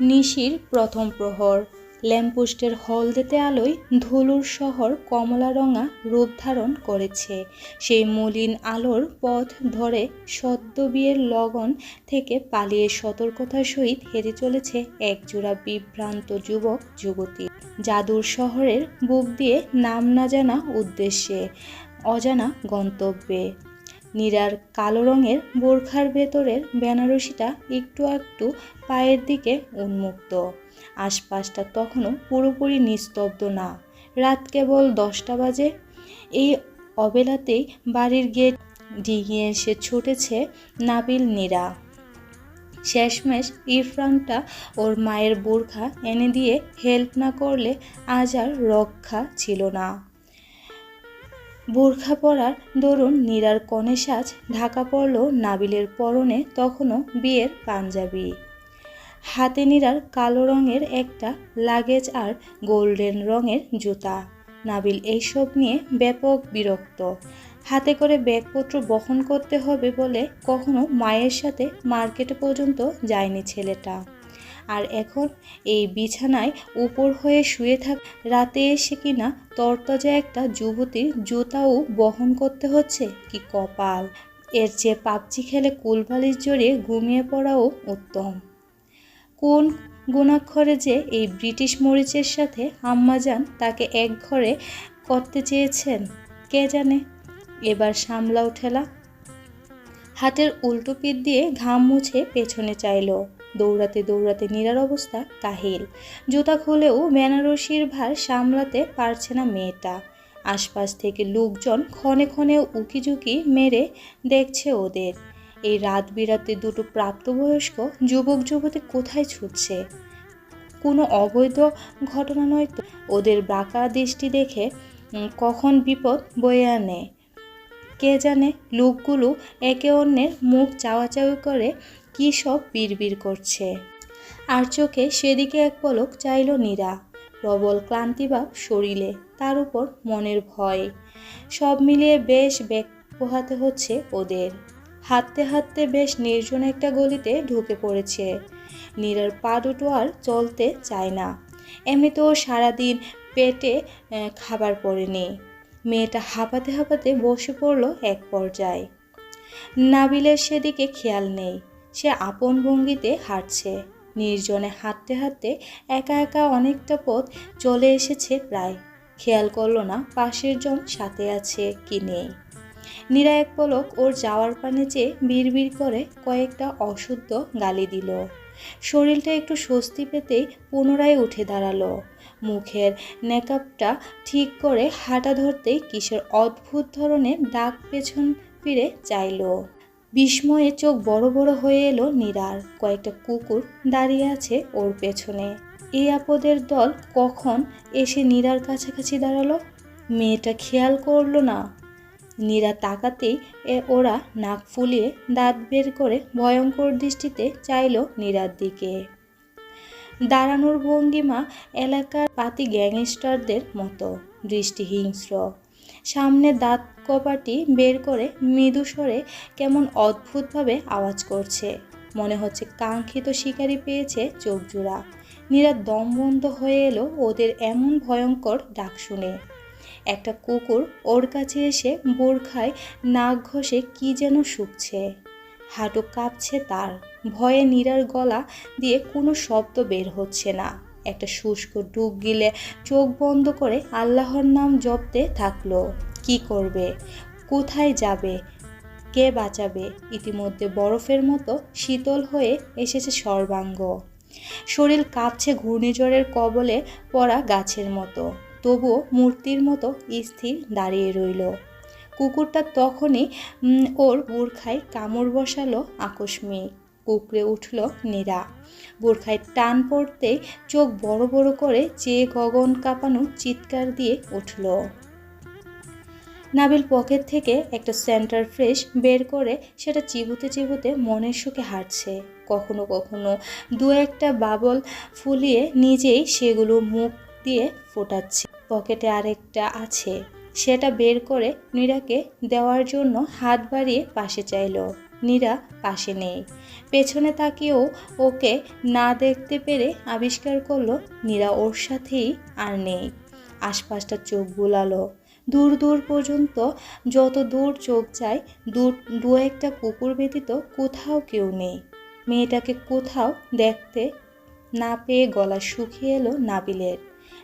নিশির প্রথম প্রহর। ল্যাম্পপোস্টের হলদেতে আলোয় ধুলুর শহর কমলারঙা রূপ ধারণ করেছে। সেই মলিন আলোর পথ ধরে সদ্য বিয়ের লগন থেকে পালিয়ে সতর্কতার সহিত হেরে চলেছে একজোড়া বিভ্রান্ত যুবক যুবতী। জাদুর শহরের বুক দিয়ে নাম না জানা উদ্দেশ্যে, অজানা গন্তব্যে। নীরার কালো রঙের বোরখার ভেতরের বেনারসিটা একটু একটু পায়ের দিকে উন্মুক্ত। আশপাশটা তখনও পুরোপুরি নিস্তব্ধ না। রাত কেবল দশটা বাজে। এই অবেলাতেই বাড়ির গেট ডিঙিয়ে এসে ছুটেছে নাবিল নীরা। শেষমেশ ইরফানটা ওর মায়ের বোরখা এনে দিয়ে হেল্প না করলে আজ আর রক্ষা ছিল না। বোরখা পরার দরুন নীরার কনে সাজ ঢাকা পড়ল নাবিলের পরনে তখনও বিয়ের পাঞ্জাবি। হাতে নীরার কালো রঙের একটা লাগেজ আর গোল্ডেন রঙের জুতা। নাবিল এইসব নিয়ে ব্যাপক বিরক্ত। হাতে করে ব্যাগপত্র বহন করতে হবে বলে কখনো মায়ের সাথে মার্কেটে পর্যন্ত যায়নি ছেলেটা। আর এখন এই বিছানায় উপর হয়ে শুয়ে থাক রাতে এসে কিনা তরতাজা একটা যুবতীর জুতাও বহন করতে হচ্ছে? কি কপাল! এর চেয়ে পাবজি খেলে কুলবালিশ জোরে ঘুমিয়ে পড়াও উত্তম। কোন গুণাক্ষরে যে এই ব্রিটিশ মরিচের সাথে আম্মাজান তাকে এক ঘরে করতে চেয়েছেন, কে জানে? এবার সামলাও ঠেলা। হাতের উল্টো পিঠ দিয়ে ঘাম মুছে পেছনে চাইল। দৌড়াতে দৌড়াতে নীরার অবস্থা কাহিল। জুতা খুলেও বেনারসির ভার সামলাতে পারছে না মেয়েটা। আশপাশ থেকে লোকজন ক্ষণে ক্ষণে উকিঝুঁকি মেরে দেখছে ওদের। এই রাত বিরাতে দুটো প্রাপ্তবয়স্ক যুবক যুবতী কোথায় ছুটছে? কোনো অবৈধ ঘটনা নয় তো? ওদের বাঁকা দৃষ্টি দেখে কখন বিপদ বয়ে আনে? কে জানে? লোকগুলো একে অন্যের মুখ চাওয়াচাওয়ি করে কী সব বিড়বিড় করছে। আর চোখে সেদিকে এক পলক চাইল নীরা। প্রবল ক্লান্তিভাব শরীরে তার উপর মনের ভয়। সব মিলিয়ে বেশ বেগ পোহাতে হচ্ছে ওদের। হাঁটতে হাঁটতে বেশ নির্জন একটা গলিতে ঢুকে পড়েছে। নীরার পা দুটো আর চলতে চায় না। এমনিতেও সারাদিন পেটে খাবার পড়েনি। মেয়েটা হাঁপাতে হাঁপাতে বসে পড়ল এক পর্যায়ে। নাবিলের সেদিকে খেয়াল নেই। সে আপন ভঙ্গিতে হাঁটছে। নির্জনে হাঁটতে হাঁটতে একা একা অনেকটা পথ চলে এসেছে প্রায়। খেয়াল করল না পাশের জন সাথে আছে কি নেই। নীরা এক পলক ওর যাওয়ার পানে চেয়ে বিড়বিড় করে কয়েকটা অশুদ্ধ গালি দিল। শরীরটা একটু স্বস্তি পেতেই পুনরায় উঠে দাঁড়াল। মুখের নেকআপটা ঠিক করে হাঁটা ধরতেই কিসের অদ্ভুত ধরনের ডাক পেছন ফিরে চাইলো। বিস্ময়ে চোখ বড় বড় হয়ে এলো নীরার। কয়েকটা কুকুর দাঁড়িয়ে আছে ওর পেছনে। এই আপদের দল কখন এসে নীরার কাছাকাছি দাঁড়াল? মেয়েটা খেয়াল করল না। নীরা তাকাতেই এ ওরা নাক ফুলিয়ে দাঁত বের করে ভয়ঙ্কর দৃষ্টিতে চাইল নীরার দিকে। দাঁড়ানোর ভঙ্গিমা এলাকার পাতি গ্যাংস্টারদের মতো। দৃষ্টি হিংস্র সামনে দাঁত কপাটি বের করে মৃদু স্বরে কেমন অদ্ভুতভাবে আওয়াজ করছে। মনে হচ্ছে কাঙ্ক্ষিত শিকারি পেয়েছে চোখজোড়া। নীরা দম বন্ধ হয়ে এলো ওদের এমন ভয়ঙ্কর ডাক শুনে। একটা কুকুর ওর কাছে এসে বোরখায় নাক ঘষে কি যেন শুকছে। হাঁটু কাঁপছে তার। ভয়ে নীরার গলা দিয়ে কোনো শব্দ বের হচ্ছে না। একটা শুষ্ক ডুব গিলে চোখ বন্ধ করে আল্লাহর নাম জপতে থাকল। কি করবে? কোথায় যাবে? কে বাঁচাবে? ইতিমধ্যে বরফের মতো শীতল হয়ে এসেছে সর্বাঙ্গ। শরীর কাঁপছে ঘূর্ণিঝড়ের কবলে পড়া গাছের মতো। তবুও মূর্তির মতো স্থির দাঁড়িয়ে রইল। কুকুরটা তখনই ওর বোরখায় কামড় বসালো আকস্মিক। কুকড়ে উঠল নীরা। বোরখায় টান পড়তেই চোখ বড় বড় করে চেয়ে গগন কাঁপানো চিৎকার দিয়ে উঠল। নাবিল পকেট থেকে একটা সেন্টার ফ্রেশ বের করে সেটা চিবুতে চিবুতে মনের সুখে হাঁটছে। কখনো কখনো দু একটা বাবল ফুলিয়ে নিজেই সেগুলো মুখ দিয়ে ফোটাচ্ছে। পকেটে আরেকটা আছে। সেটা বের করে নীরাকে দেওয়ার জন্য হাত বাড়িয়ে পাশে চাইলো। নীরা পাশে নেই। পেছনে তাকিয়েও ওকে না দেখতে পেরে আবিষ্কার করল নীরা ওর সাথেই আর নেই। আশপাশটা চোখ বুলালো। দূর দূর পর্যন্ত যত দূর চোখ যায়, দূর, দু একটা কুকুর ব্যতীত কোথাও কেউ নেই। মেয়েটাকে কোথাও দেখতে না পেয়ে গলা শুকিয়ে এলো নাবিলের।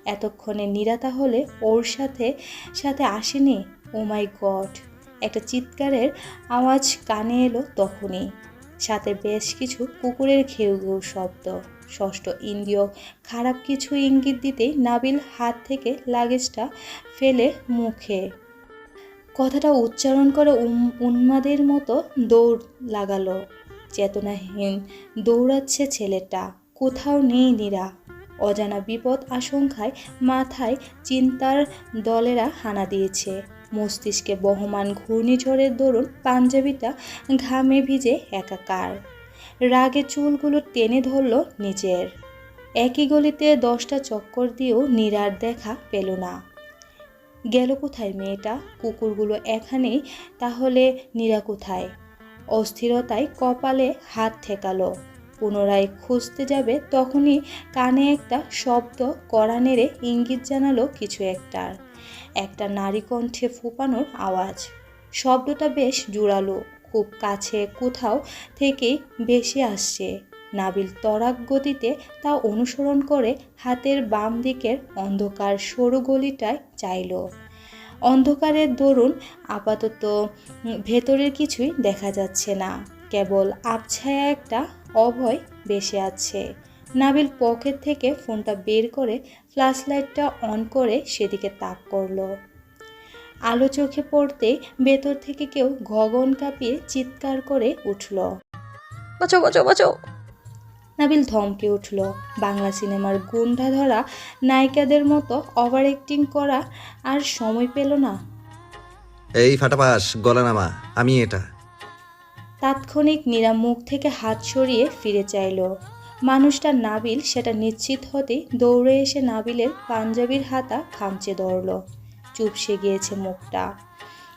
এতক্ষণে নীরা তাহলে ওর সাথে সাথে আসেনি? ও মাই গড একটা চিৎকারের আওয়াজ কানে এলো তখনই। সাথে বেশ কিছু কুকুরের ঘেউ ঘেউ শব্দ। ষষ্ঠ ইন্দ্রিয় খারাপ কিছু ইঙ্গিত দিতেই নাবিল হাত থেকে লাগেজটা ফেলে মুখে। কথাটা উচ্চারণ করে উন্মাদের মতো দৌড় লাগালো। চেতনাহীন দৌড়াচ্ছে ছেলেটা। কোথাও নেই নীরা। অজানা বিপদ আশঙ্কায় মাথায় চিন্তার দলেরা হানা দিয়েছে। মস্তিষ্কে বহমান ঘূর্ণিঝড়ের দরুন পাঞ্জাবিটা ঘামে ভিজে একাকার। রাগে চুলগুলো টেনে ধরল নিজের। একই গলিতে দশটা চক্কর দিয়েও নীরার দেখা পেল না। গেল কোথায় মেয়েটা? কুকুরগুলো এখানেই, তাহলে নীরা কোথায়? অস্থিরতায় কপালে হাত ঠেকালো। পুনরায় খুঁজতে যাবে তখনই কানে একটা শব্দ কড়া নেড়ে ইঙ্গিত জানালো কিছু একটার। একটা নারী কণ্ঠে ফুপানোর আওয়াজ। শব্দটা বেশ জোরালো, খুব কাছে কোথাও থেকেই বেশি আসছে। নাবিল তরাক গতিতে তা অনুসরণ করে হাতের বাম দিকের অন্ধকার সরু গলিটায় চাইল। অন্ধকারের দরুন আপাতত ভেতরের কিছুই দেখা যাচ্ছে না। কেবল আবছায়া একটা অভয় বেসে আছে নাবিল পকেট থেকে ফোনটা বের করে ফ্ল্যাশ লাইটটা অন করে সেদিকে তাক করল। আলো চোখে পড়তে ভেতর থেকে কেউ গগন কাঁপিয়ে চিৎকার করে উঠল। বাঁচাও বাঁচাও বাঁচাও। নাবিল ধমকে উঠল। বাংলা সিনেমার গুন্ডা ধরা নায়িকাদের মতো ওভার অ্যাক্টিং করা আর সময় পেল না। এই ফাটাপাস গলা নামা আমি এটা। তাৎক্ষণিক নীরা মুখ থেকে হাত সরিয়ে ফিরে চাইল। মানুষটা নাবিল, সেটা নিশ্চিত হতেই দৌড়ে এসে নাবিলের পাঞ্জাবির হাতা খামচে ধরল। চুপসে গিয়েছে মুখটা।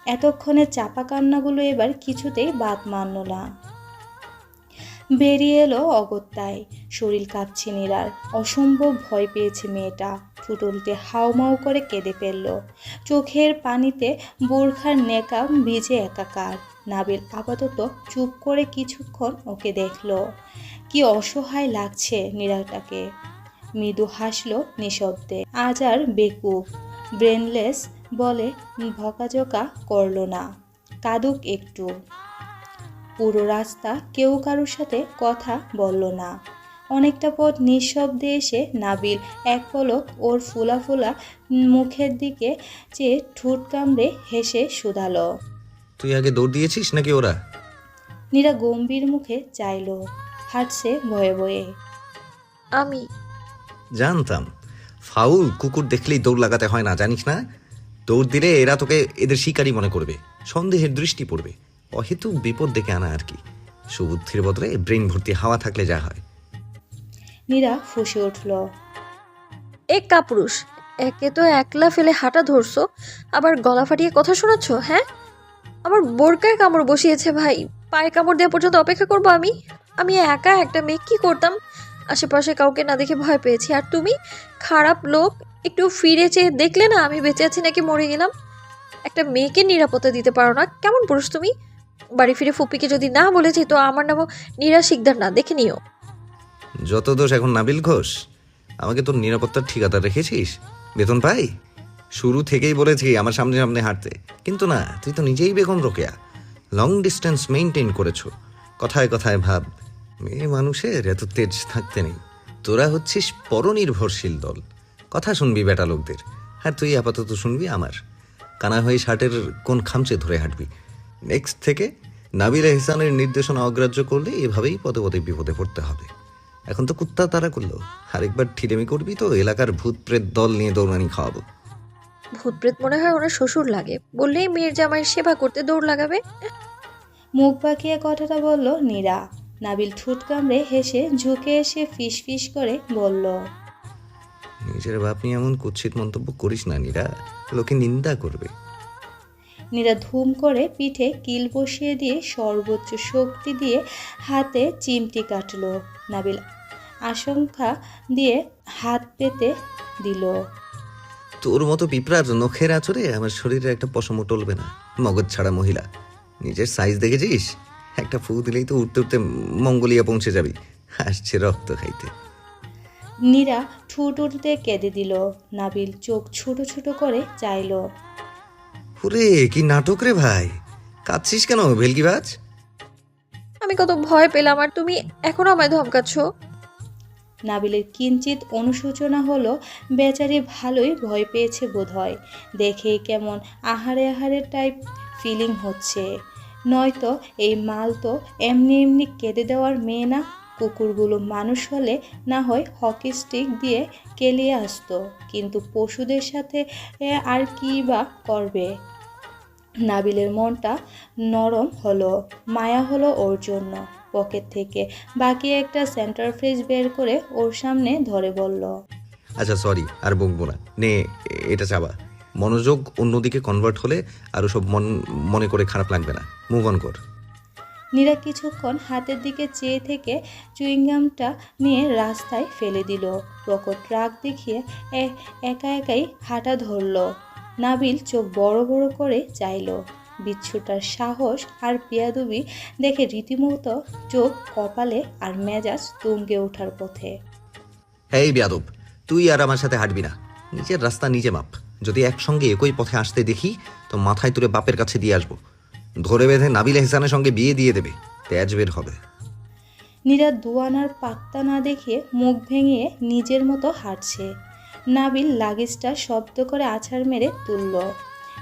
এতক্ষণে চাপা কান্নাগুলো এবার কিছুতেই বাদ মানল না। বেরিয়ে এলো অগত্যায়। শরীর কাঁপছে নীরার। অসম্ভব ভয় পেয়েছে মেয়েটা। ফুটুলতে হাউমাউ করে কেঁদে ফেলল। চোখের পানিতে বোরখার নেকা ভিজে একাকার। নাবিল আপাতত চুপ করে কিছুক্ষণ ওকে দেখল। কি অসহায় লাগছে নীরাটাকে মৃদু হাসলো নিঃশব্দে। আজ আর বেকুব। ব্রেনলেস বলে ভকাঝকা করল না। কাদুক একটু। পুরো রাস্তা কেউ কারোর সাথে কথা বলল না। অনেকটা পথ নিঃশব্দে এসে নাবিল এক পলক ওর ফুলা ফুলা মুখের দিকে চেয়ে ঠোঁট কামড়ে হেসে শুধালো। তুই আগে দৌড় দিয়েছিস নাকি ওরা? নীরা গম্ভীর মুখে চাইলো। হাঁটছে ভয়ে ভয়ে। আমি। জানতাম। ফাউল কুকুর দেখলেই দৌড় লাগাতে হয় না জানিস না? দৌড় দিলে এরা তোকে এদের শিকারই মনে করবে সন্দেহের দৃষ্টি পড়বে। অহেতু বিপদ ডেকে আনা আর কি। সুবুদ্ধির বদলে ব্রেন ভর্তি হাওয়া থাকলে যা হয়। নীরা ফুসে উঠল। এক কাপুরুষ একে তো একলা ফেলে হাঁটা ধরছো আবার গলা ফাটিয়ে কথা শোনাচ্ছ হ্যাঁ? আমার বোরকায় কামড় বসিয়েছে ভাই পায়ে কামড় দেওয়া পর্যন্ত অপেক্ষা করব আমি। আমি একা একটা মেয়ে, কী করতাম? আশেপাশে কাউকে না দেখে ভয় পেয়েছি। আর তুমি? খারাপ লোক, একটু ফিরে চেয়ে দেখলে না আমি বেঁচে আছি নাকি মরে গেলাম? একটা মেয়েকে নিরাপত্তা দিতে পারো না, কেমন পুরুষ তুমি? বাড়ি ফিরে ফুপিকে যদি না বলেছি তো আমার নামও নীরা শিকদার না, দেখে নিও। যত দোষ এখন নাবিল ঘোষ, আমাকে তোর নিরাপত্তার ঠিকাদার রেখেছিস? বেতন পাই? শুরু থেকেই বলেছি আমার সামনে সামনে হাঁটতে। কিন্তু না, তুই তো নিজেই Begum Rokeya. Long distance maintain করেছ। কথায় কথায় ভাব মেয়ে মানুষের এত তেজ থাকতে নেই। তোরা হচ্ছিস পরনির্ভরশীল দল। কথা শুনবি বেটা লোকদের। আর তুই আপাতত শুনবি আমার। কানা হয়ে শার্টের কোন খামচে ধরে হাঁটবি। নেক্সট থেকে নাবিল এহসানের নির্দেশনা অগ্রাহ্য করলে এভাবেই পদে পদে বিপদে পড়তে হবে। এখন তো কুত্তা তারা করল। আরেকবার ঠিরেমি করবি তো এলাকার ভূত প্রেত দল নিয়ে দৌড়ানি খাওয়াবো। ভূতপ্রেত মনে হয় ওনার শ্বশুর লাগে। বললেই মেয়ের জামাইয়ের সেবা করতে দৌড় লাগাবে। মুখ বাঁকিয়ে কথাটা বলল নীরা। নাবিল ঠোঁট কামড়ে হেসে ঝুঁকে এসে ফিস ফিস করে বলল নিজের বাপ নিয়ে এমন কুৎসিত মন্তব্য করিস না নীরা। লোকে নিন্দা করবে। নীরা ধুম করে পিঠে কিল বসিয়ে দিয়ে সর্বোচ্চ শক্তি দিয়ে হাতে চিমটি কাটলো। নাবিল আশঙ্কা দিয়ে হাত পেতে দিল। তোর মতো পিঁপড়ার নখের আচরে আমার শরীরে একটা পশমও টলবে না মগজ ছাড়া মহিলা। নিজের সাইজ দেখেছিস? একটা ফু দিলেই তো উঠতে উঠতে মঙ্গোলিয়া পৌঁছে যাবি। আসছে রক্ত খাইতে। নীরা ঠুট উঠতে কেঁদে দিল। নাবিল চোখ ছোট ছোট করে চাইল। হুরে কি নাটক রে ভাই। কাঁদছিস কেন ভেলকিবাজ? আমি কত ভয় পেলাম আর তুমি এখনও আমায় ধমকাচ্ছ। নাবিলের কিঞ্চিত অনুশোচনা হলো বেচারি ভালোই ভয় পেয়েছে বোধহয়। দেখে কেমন আহারে আহারে টাইপ ফিলিং হচ্ছে। নয়তো এই মাল তো এমনি এমনি কেঁদে দেওয়ার মেয়ে না? কুকুরগুলো মানুষ হলে না হয় হকি স্টিক দিয়ে কেলিয়ে আসতো, কিন্তু পশুদের সাথে আর কি বা করবে? নাবিলের মনটা নরম হলো, মায়া হলো ওর জন্য। পকেট থেকে বাকি একটা সেন্টার ফ্রিজ বের করে ওর সামনে ধরে বলল আচ্ছা সরি, আর বকবো না। নে এটা চাবা। মনোযোগ অন্যদিকে কনভার্ট হলে আরও সব মন মনে করে খারাপ লাগবে না। মুভ অন কর। নীরা কিছুক্ষণ হাতের দিকে চেয়ে থেকে চুইংগামটা নিয়ে রাস্তায় ফেলে দিল। প্রকট রাগ দেখিয়ে একা একাই হাঁটা ধরল। নাবিল চোখ বড় বড় করে চাইল। বিচ্ছুটার সাহস আর পেয়াদুবি দেখে রীতিমতো চোখ কপালে আর মেজাজ তুঙ্গে ওঠার পথে। এই বেয়াদব তুই আর আমার সাথে হাঁটবি না। নিজের রাস্তা নিজে মাপ। যদি একসঙ্গে একই পথে আসতে দেখি তো মাথায় তুলে বাপের কাছে দিয়ে আসব। ধরে বেঁধে নাবিল এহসানের সঙ্গে বিয়ে দিয়ে দেবে। তেজ বের হবে। নীরা দুয়ানার পাত্তা না দেখে মুখ ভেঙে নিজের মতো হাঁটছে। নাবিল লাগেজটা শব্দ করে আছাড় মেরে তুলল।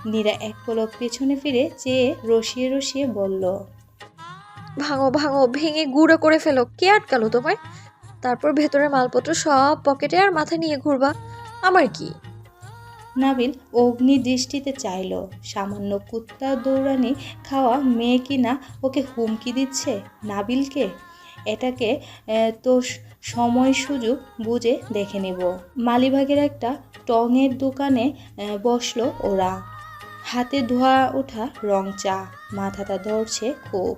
নীরা এক পলক পেছনে ফিরে চেয়ে রসিয়ে রসিয়ে বলল ভাঙো ভাঙো ভেঙে গুঁড়ো করে ফেলো। কে আটকালো তোমায়? তারপর ভেতরের মালপত্র সব পকেটে আর মাথায় নিয়ে ঘুরবা। আমার কি? নাবিল অগ্নি দৃষ্টিতে চাইল, সামান্য কুত্তা দৌড়ানি খাওয়া মেয়ে কিনা ওকে হুমকি দিচ্ছে নাবিলকে? এটাকে তো সময় সুযোগ বুঝে দেখে নেব। মালিবাগের একটা টঙের দোকানে বসল ওরা। হাতে ধোয়া ওঠা রং চা, মাথাটা ধরছে খুব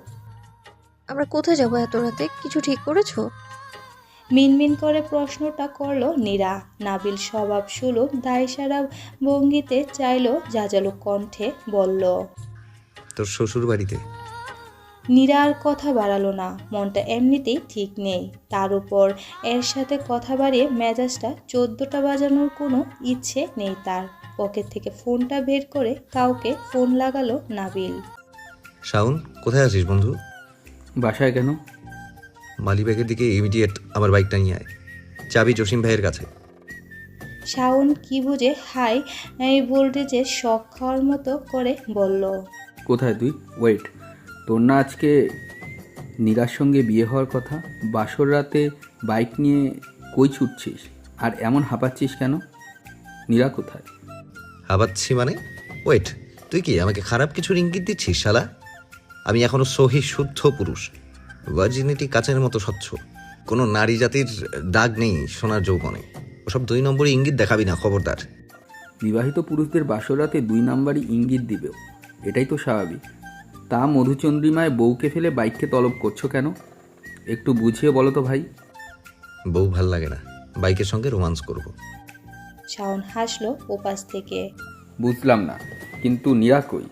আমরা কোথায় যাব এত রাতে? কিছু ঠিক করেছ? মিনমিন করে প্রশ্নটা করল নীরা। নাবিল স্বভাব সুলভ দায়সারা ভঙ্গিতে চাইল যাজালো কণ্ঠে বলল তোর শ্বশুর বাড়িতে? নীরা আর কথা বাড়ালো না মনটা এমনিতেই ঠিক নেই। তার উপর এর সাথে কথা বাড়িয়ে মেজাজটা চোদ্দোটা বাজানোর কোনো ইচ্ছে নেই তার। পকেট থেকে ফোনটা বের করে কাউকে ফোন লাগালো নাবিল। শাউন কোথায় আছিস বন্ধু? বাসায় কেন? মালিবাগের দিকে ইমিডিয়েট আমার বাইকটা নিয়ে আয়। চাবি জসিম ভাইয়ের কাছে। শাওন কি বুঝে? হাই এই ভোল্টেজে শখ খাওয়ার মতো করে বলল। কোথায় তুই? ওয়েট তোর না আজকে নীরার সঙ্গে বিয়ে হওয়ার কথা? বাসর রাতে বাইক নিয়ে কই ছুটছিস? আর এমন হাঁপাচ্ছিস কেন? নীরা কোথায়? হাঁপাচ্ছি মানে? ওয়েট তুই কি আমাকে খারাপ কিছু ইঙ্গিত দিচ্ছিস শালা? আমি এখনও সহি শুদ্ধ পুরুষ। ভার্জিনিটি কাচের মতো স্বচ্ছ। কোনো নারী জাতির দাগ নেই সোনার যৌবনে। ওসব দুই নম্বরই ইঙ্গিত দেখাবি না খবরদার। বিবাহিত পুরুষদের বাসরাতে দুই নম্বরই ইঙ্গিত দিবে এটাই তো স্বাভাবিক। তা মধুচন্দ্রিমায় বউকে ফেলে বাইককে তলব করছ কেন? একটু বুঝিয়ে বলো তো ভাই। বউ ভালো লাগে না। বাইকের সঙ্গে রোমান্স করব। শাওন হাসলো ওপাশ থেকে। বুঝলাম না কিন্তু নীরা কই?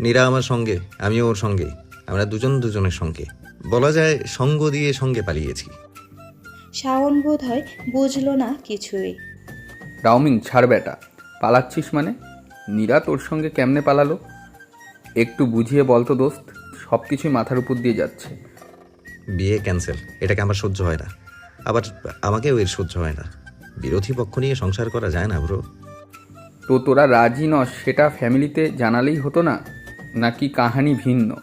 নীরা আমার সঙ্গে আমিও ওর সঙ্গে আমরা দুজন দুজনের সঙ্গে। বলা যায় সঙ্গ দিয়ে সঙ্গে পালিয়েছি। শাওন বোধ হয় বুঝলো না কিছুই। রাউমিং ছাড় বেটা। পালাচ্ছিস মানে? নীরা তোর সঙ্গে কেমনে পালালো? একটু বুঝিয়ে বলতো দোস্ত সব কিছুই মাথার উপর দিয়ে যাচ্ছে। বিয়ে ক্যান্সেল এটাকে আমার সহ্য হয় না। আবার আমাকেও এর সহ্য হয় না। বিরোধী পক্ষ নিয়ে সংসার করা যায় না ব্রো। তো তোরা রাজি নস সেটা ফ্যামিলিতে জানালেই হতো না? নাকি কাহানি ভিন্ন?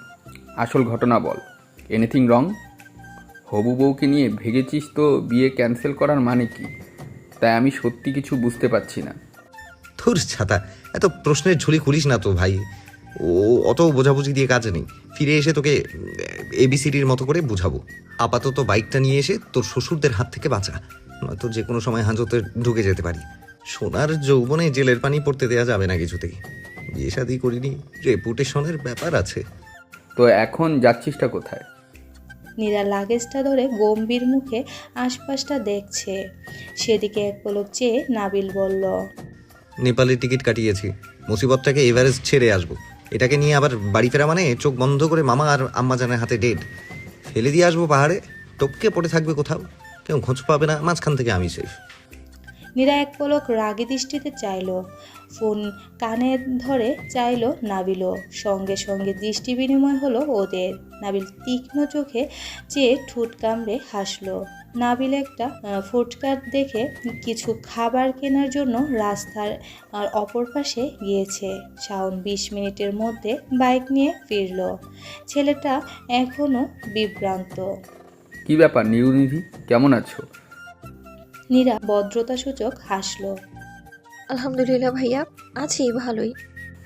আসল ঘটনা বল। এনিথিং রং হবু বউকে নিয়ে ভেগেছিস তো, বিয়ে ক্যান্সেল করার মানে কি? তাই আমি সত্যি কিছু বুঝতে পারছি না। থুর ছাতা, এত প্রশ্নের ঝুলি খুলিস না তো ভাই। ও, অত বোঝাবুঝি দিয়ে কাজ নেই। ফিরে এসে তোকে এবিসিডির মতো করে বুঝাবো। আপাতত বাইকটা নিয়ে এসে তোর শ্বশুরদের হাত থেকে বাঁচা। নয়তো যে কোনো সময় হাজতে ঢুকে যেতে পারি। সোনার যৌবনে জেলের পানি পড়তে দেওয়া যাবে না কিছুতেই। বিয়ে শাদি করিনি রেপুটেশনের ব্যাপার আছে। তো এখন যাচ্ছিসটা কোথায়? নীরা লাগেজটা ধরে গম্ভীর মুখে আশপাশটা দেখছে। সেদিকে এক পলক চেয়ে নাবিল বলল নেপালের টিকিট কাটিয়েছি। মুসিবতটাকে এভারেস্ট ছেড়ে আসব। এটাকে নিয়ে আবার বাড়ি ফেরা মানে চোখ বন্ধ করে মামা আর আম্মা আম্মাজানের হাতে ডেড ফেলে দিয়ে আসব পাহাড়ে? টপকে পড়ে থাকবে কোথাও? কেউ খোঁজ পাবে না মাঝখান থেকে আমি সেফ নীরা এক পলক রাগী দৃষ্টিতে চাইলো, ফোন কানে ধরে চাইলো নাবিলও সঙ্গে সঙ্গে দৃষ্টি বিনিময় হলো ওদের। নাবিল তীক্ষ্ণ চোখে চেয়ে ঠোঁট কামড়ে হাসলো। নাবিল একটা ফুটকার দেখে কিছু খাবার কেনার জন্য রাস্তার অপর পাশে গিয়েছে। শাওন বিশ মিনিটের মধ্যে বাইক নিয়ে ফিরল। ছেলেটা এখনও বিভ্রান্ত। কি ব্যাপার নিরুনিধি কেমন আছো? নীরা ভদ্রতাসূচক হাসলো। আলহামদুলিল্লাহ ভাইয়া আছি ভালোই।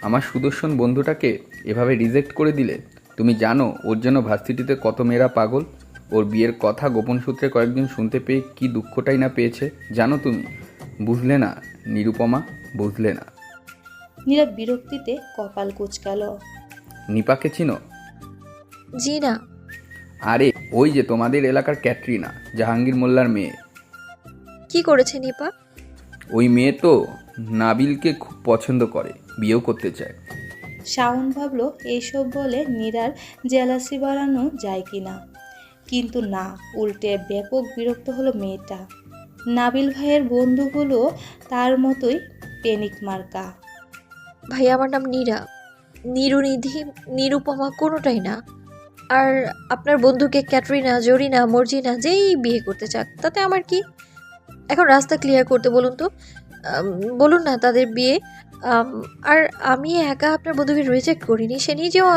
আমার সুদর্শন বন্ধুটাকে এভাবে রিজেক্ট করে দিলে তুমি জানো ওর জন্য ভার্সিটিতে কত মেয়েরা পাগল ওর বিয়ের কথা গোপন সূত্রে কয়েকদিন শুনতে পেয়ে কি দুঃখটাই না পেয়েছে জানো তুমি? বুঝলে না নিরুপমা বুঝলে না। নীরা বিরক্তিতে কপাল কুচকালো। নিপাকে চিনো? জি না। আরে ওই যে তোমাদের এলাকার ক্যাটরিনা জাহাঙ্গীর মোল্লার মেয়ে। কি করেছে নিপা? ওই মেয়ে তো নাবিলকে খুব পছন্দ করে বিয়েও করতে চায়। শাওন ভাবল এইসব বলে নীরার জেলাসি বাড়ানো যায় কি না কিন্তু না উল্টে ব্যাপক বিরক্ত হলো মেয়েটা। নাবিল ভাইয়ের বন্ধুগুলো তার মতোই পেনিক মার্কা। ভাই আমার নাম নীরা। নিরুনিধি নিরুপমা কোনোটাই না। আর আপনার বন্ধুকে ক্যাটরিনা জরিনা মর্জিনা যেই বিয়ে করতে চাক তাতে আমার কি এখন রাস্তা ক্লিয়ার করতে বলুন তো। বলুন না তাদের বিয়ে। আর আমি একা আপনার বন্ধুকে রিজেক্ট করিনি, সে নিজেও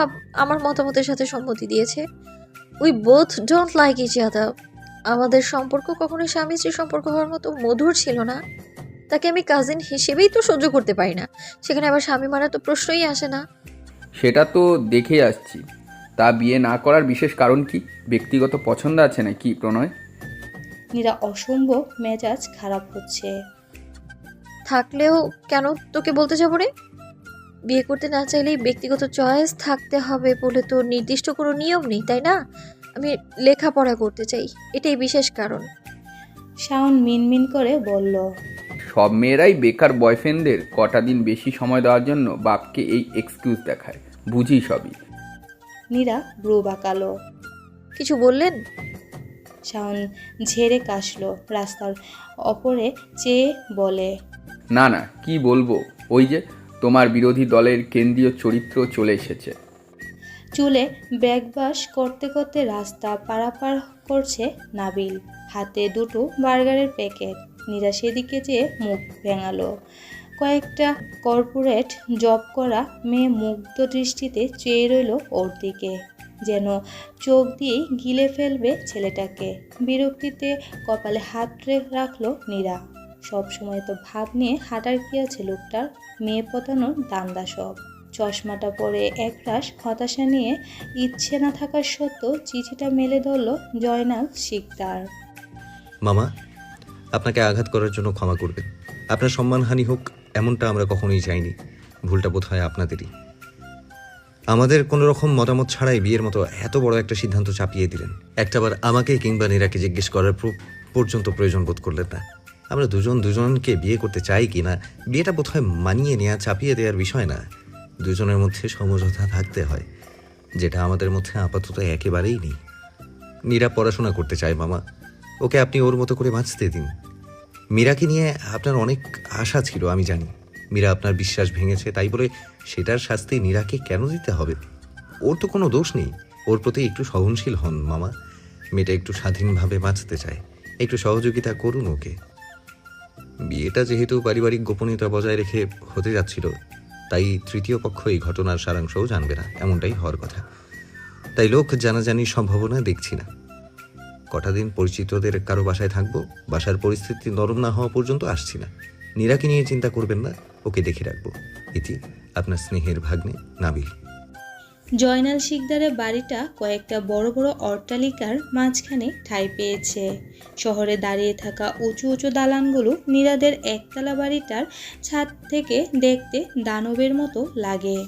আমার মতামতের সাথে সম্মতি দিয়েছে। We both don't like each other আমাদের সম্পর্ক কখনোই স্বামী স্ত্রী সম্পর্ক হওয়ার মতো মধুর ছিল না। তাকে আমি কাজিন হিসেবেই তো সহ্য করতে পারি না। সেখানে আবার স্বামী মারা তো প্রশ্নই আসে না। সেটা তো দেখে আসছি। তা বিয়ে না করার বিশেষ কারণ কি? ব্যক্তিগত পছন্দ আছে নাকি প্রণয়? নীরা অসম্ভব মেজাজ খারাপ হচ্ছে। থাকলেও কেন তোকে বলতে যাব রে? বিয়ে করতে না চাইলেই ব্যক্তিগত চয়েস থাকতে হবে বলে তো নির্দিষ্ট কোনো নিয়ম নেই তাই না? আমি লেখাপড়া করতে চাই এটাই বিশেষ কারণ। শাওন মিনমিন করে বলল সব মেয়েরাই বেকার বয়ফ্রেন্ডদের কটা দিন বেশি সময় দেওয়ার জন্য বাপকে এই এক্সকিউজ দেখায় বুঝি সবই। নীরা ব্রু বাঁকালো কিছু বললেন? শাওন ঝেড়ে কাশলো রাস্তার অপরে চেয়ে বলে না না কি বলব? ওই যে তোমার বিরোধী দলের কেন্দ্রীয় চরিত্র চলে এসেছে। চুলে ব্যাগবাস করতে করতে রাস্তা পারাপার করছে নাবিল। হাতে দুটো বার্গারের প্যাকেট। নীরা সেদিকে যেয়ে মুখ ভেঙালো। কয়েকটা কর্পোরেট জব করা মেয়ে মুগ্ধ দৃষ্টিতে চেয়ে রইল ওর দিকে। যেন চোখ দিয়েই গিলে ফেলবে ছেলেটাকে। বিরক্তিতে কপালে হাত রাখল নীরা। সবসময় তো ভাব নিয়ে হাঁটার কি আছে লোকটার? মেয়ে পতানোর দান্দা সব। চশমাটা পরে একরাশ হতাশা নিয়ে ইচ্ছে না থাকার সত্ত্বেও চিঠিটা মেলে ধরল জয়নাল শিকদার। মামা, আপনাকে আঘাত করার জন্য ক্ষমা করবেন। আপনার সম্মানহানি হোক, এমনটা আমরা কখনোই চাইনি। ভুলটা বোধ হয় আপনাদেরই। আমাদের কোনো রকম মতামত ছাড়াই বিয়ের মতো এত বড় একটা সিদ্ধান্ত চাপিয়ে দিলেন। একটাবার আমাকে কিংবা নীরাকে জিজ্ঞেস করার প্র- পর্যন্ত প্রয়োজন বোধ করলেন না। আমরা দুজন দুজনকে বিয়ে করতে চাই কি না, বিয়েটা বোধহয় মানিয়ে নেওয়া চাপিয়ে দেওয়ার বিষয় না। দুজনের মধ্যে সমঝোতা থাকতে হয়, যেটা আমাদের মধ্যে আপাতত একেবারেই নেই। নীরা পড়াশোনা করতে চায়, মামা। ওকে আপনি ওর মতো করে বাঁচতে দিন। মীরাকে নিয়ে আপনার অনেক আশা ছিল, আমি জানি। মীরা আপনার বিশ্বাস ভেঙেছে, তাই বলে সেটার শাস্তি নীরাকে কেন দিতে হবে? ওর তো কোনো দোষ নেই। ওর প্রতি একটু সহনশীল হন, মামা। মেয়েটা একটু স্বাধীনভাবে বাঁচতে চায়। একটু সহযোগিতা করুন ওকে। বিয়েটা যেহেতু পারিবারিক গোপনীয়তা বজায় রেখে হতে যাচ্ছিল, তাই তৃতীয় পক্ষ এই ঘটনার সারাংশও জানবে না। এমনটাই হওয়ার কথা। তাই লোক জানাজানির সম্ভাবনা দেখছি না। কটা দিন পরিচিতদের কারও বাসায় থাকব, বাসার পরিস্থিতি নরম না হওয়া পর্যন্ত আসছি না। নীরাকে নিয়ে চিন্তা করবেন না, ওকে দেখে রাখব। ইতি আপনার স্নেহের ভাগ্নে নাবিল। জয়নাল শিকদারের বাড়িটা কয়েকটা বড় বড় অট্টালিকার মাঝখানে ঠাঁই পেয়েছে। শহরে দাঁড়িয়ে থাকা উঁচু উঁচু দালানগুলো নীরাদের একতলা বাড়িটার ছাদ থেকে দেখতে দানবের মতো লাগে।